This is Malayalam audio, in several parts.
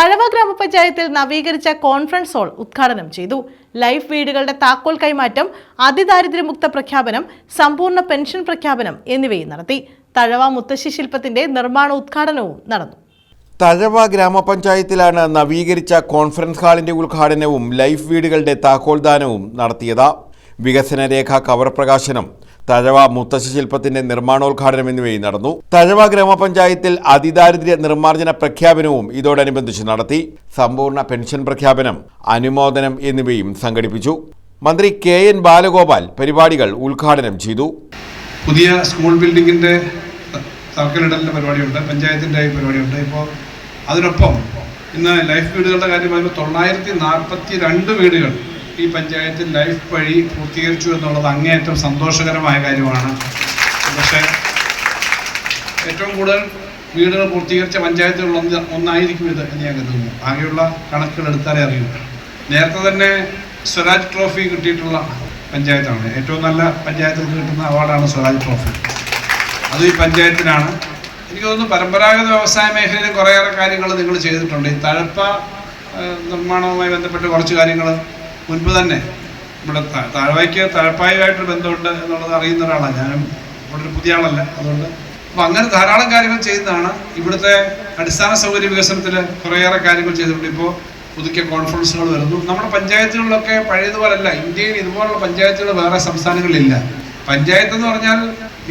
തഴവ ഗ്രാമപഞ്ചായത്തിൽ നവീകരിച്ച കോൺഫറൻസ് ഹാൾ ഉദ്ഘാടനം ചെയ്തു. ലൈഫ് വീടുകളുടെ താക്കോൽ കൈമാറ്റം അതിദാരിദ്ര്യമുക്ത പ്രഖ്യാപനം സമ്പൂർണ പെൻഷൻ പ്രഖ്യാപനം എന്നിവയും നടത്തി. തഴവ മുത്തശ്ശി ശില്പത്തിന്റെ നിർമ്മാണ ഉദ്ഘാടനവും നടന്നു. തഴവ ഗ്രാമപഞ്ചായത്തിലാണ് നവീകരിച്ച കോൺഫറൻസ് ഹാളിന്റെ ഉദ്ഘാടനവും ലൈഫ് വീടുകളുടെ താക്കോൽദാനവും നടത്തിയത്. വികസന രേഖ കവർ പ്രകാശനം തഴവ മുത്തശ്ശി ശില്പത്തിന്റെ നിർമ്മാണോദ്ഘാടനം എന്നിവയും നടന്നു. തഴവ ഗ്രാമപഞ്ചായത്തിൽ അതിദാരിദ്ര്യ നിർമ്മാർജന പ്രഖ്യാപനവും ഇതോടനുബന്ധിച്ച് നടത്തി. സമ്പൂർണ പെൻഷൻ പ്രഖ്യാപനം അനുമോദനം എന്നിവയും സംഘടിപ്പിച്ചു. മന്ത്രി കെ എൻ ബാലഗോപാൽ പരിപാടികൾ ഉദ്ഘാടനം ചെയ്തു. പുതിയ സ്കൂൾ ബിൽഡിംഗിന്റെ തറക്കല്ലിടലിന്റെ പരിപാടിയുണ്ട് പഞ്ചായത്തിന്റെ പരിപാടിയുണ്ട്. ഇപ്പോൾ അതിനൊപ്പം ഇന്ന് ലൈഫ് വീടുകളുടെ കാര്യം പറയുമ്പോൾ തൊള്ളായിരത്തി നാൽപ്പത്തി രണ്ട് വീടുകൾ ഈ പഞ്ചായത്തിൽ ലൈഫ് വഴി പൂർത്തീകരിച്ചു എന്നുള്ളത് അങ്ങേയറ്റം സന്തോഷകരമായ കാര്യമാണ്. പക്ഷേ ഏറ്റവും കൂടുതൽ വീടുകൾ പൂർത്തീകരിച്ച പഞ്ചായത്തുകളിൽ ഒന്ന് ഒന്നായിരിക്കും ഇത് എന്ന് ഞാൻ കരുതുന്നു. ആകെയുള്ള കണക്കുകൾ എടുത്താലേ അറിയൂ. നേരത്തെ തന്നെ സ്വരാജ് ട്രോഫി കിട്ടിയിട്ടുള്ള പഞ്ചായത്താണ്. ഏറ്റവും നല്ല പഞ്ചായത്തുകൾക്ക് കിട്ടുന്ന അവാർഡാണ് സ്വരാജ് ട്രോഫി. അത് ഈ പഞ്ചായത്തിനാണ്. എനിക്ക് തോന്നുന്നു പരമ്പരാഗത വ്യവസായ മേഖലയിൽ കുറേയേറെ കാര്യങ്ങൾ നിങ്ങൾ ചെയ്തിട്ടുണ്ട്. ഈ തഴപ്പ നിർമ്മാണവുമായി ബന്ധപ്പെട്ട് കുറച്ച് കാര്യങ്ങൾ മുൻപ് തന്നെ ഇവിടെ താഴ്വായ്ക്ക് താഴ്പ്പായുമായിട്ട് ബന്ധമുണ്ട് എന്നുള്ളത് അറിയുന്ന ഒരാളാണ്. ഞാനും ഇവിടെ ഒരു പുതിയ ആളല്ല അതുകൊണ്ട്. അപ്പം അങ്ങനെ ധാരാളം കാര്യങ്ങൾ ചെയ്യുന്നതാണ്. ഇവിടുത്തെ അടിസ്ഥാന സൗകര്യ വികസനത്തിൽ കുറേയേറെ കാര്യങ്ങൾ ചെയ്തിട്ടുണ്ട്. ഇപ്പോൾ പുതുക്കിയ കോൺഫറൻസുകൾ വരുന്നു. നമ്മുടെ പഞ്ചായത്തുകളിലൊക്കെ പഴയതുപോലല്ല. ഇന്ത്യയിൽ ഇതുപോലുള്ള പഞ്ചായത്തുകൾ വേറെ സംസ്ഥാനങ്ങളിലില്ല. പഞ്ചായത്ത് എന്ന് പറഞ്ഞാൽ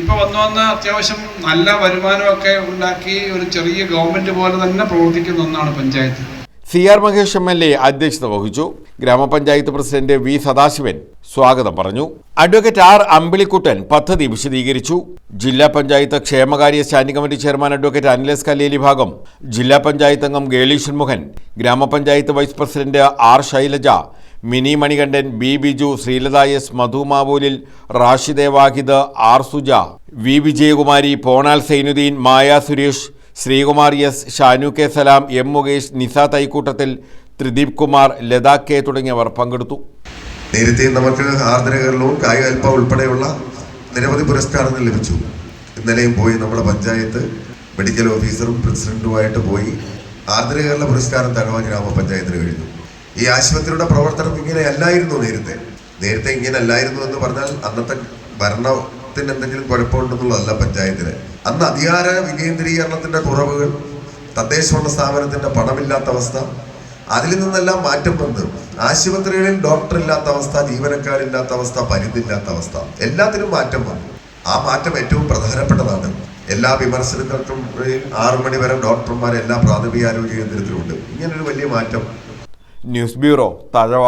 ഇപ്പോൾ വന്നു വന്ന് അത്യാവശ്യം നല്ല വരുമാനമൊക്കെ ഉണ്ടാക്കി ഒരു ചെറിയ ഗവൺമെന്റ് പോലെ തന്നെ പ്രവർത്തിക്കുന്ന ഒന്നാണ് panchayat. C R Mahesh M L A അധ്യക്ഷത വഹിച്ചു. ഗ്രാമപഞ്ചായത്ത് പ്രസിഡന്റ് വി സദാശിവൻ സ്വാഗതം പറഞ്ഞു. അഡ്വക്കേറ്റ് ആർ അമ്പിളിക്കുട്ടൻ പദ്ധതി വിശദീകരിച്ചു. ജില്ലാ പഞ്ചായത്ത് ക്ഷേമകാര്യ standing committee chairman advocate Anilas Kalleli ഭാഗം. ജില്ലാ പഞ്ചായത്ത് അംഗം ഗേളി ഷൺമുഖൻ ഗ്രാമപഞ്ചായത്ത് vice president R Shailaja Mini Manikandan B Biju Sreelatha S Madhu Mavoolil Vahid R Suja V Vijayakumari Ponal Sainuddin Maya Suresh Sreekumar S. Shanu K. Salam M. Mukesh Nisa Thaikoottathil Thrideep Kumar Latha K തുടങ്ങിയവർ പങ്കെടുത്തു. നേരത്തെ നമുക്ക് ആർദ്രകേരളവും കായികൽപ്പ ഉൾപ്പെടെയുള്ള നിരവധി പുരസ്കാരങ്ങൾ ലഭിച്ചു. ഇന്നലെയും പോയി നമ്മുടെ പഞ്ചായത്ത് മെഡിക്കൽ ഓഫീസറും പ്രസിഡന്റുമായിട്ട് പോയി ആർദ്രകേരള പുരസ്കാരം തഴവ ഗ്രാമപഞ്ചായത്തിന് കഴിഞ്ഞു. ഈ ആശുപത്രിയുടെ പ്രവർത്തനം ഇങ്ങനെ അല്ലായിരുന്നു നേരത്തെ. നേരത്തെ ഇങ്ങനെ അല്ലായിരുന്നു എന്ന് പറഞ്ഞാൽ അന്നത്തെ ഭരണത്തിന് എന്തെങ്കിലും കുഴപ്പമുണ്ടെന്നുള്ളതല്ല പഞ്ചായത്തിന്. അന്ന് അധികാര വികേന്ദ്രീകരണത്തിന്റെ കുറവുകൾ തദ്ദേശഭരണ സ്ഥാപനത്തിന്റെ പണമില്ലാത്ത അവസ്ഥ അതിൽ നിന്നെല്ലാം മാറ്റം വന്ന് ആശുപത്രികളിൽ ഡോക്ടർ ഇല്ലാത്ത അവസ്ഥ ജീവനക്കാരില്ലാത്ത അവസ്ഥ പരിധില്ലാത്ത അവസ്ഥ എല്ലാത്തിനും മാറ്റം വന്നു. ആ മാറ്റം ഏറ്റവും പ്രധാനപ്പെട്ടതാണ്. എല്ലാ വിമർശനങ്ങൾക്കും ആറു മണി വരെ ഡോക്ടർമാർ എല്ലാ പ്രാഥമിക ആരോഗ്യ കേന്ദ്രത്തിലുണ്ട് ഇങ്ങനൊരു വലിയ മാറ്റം. News bureau Thazhava.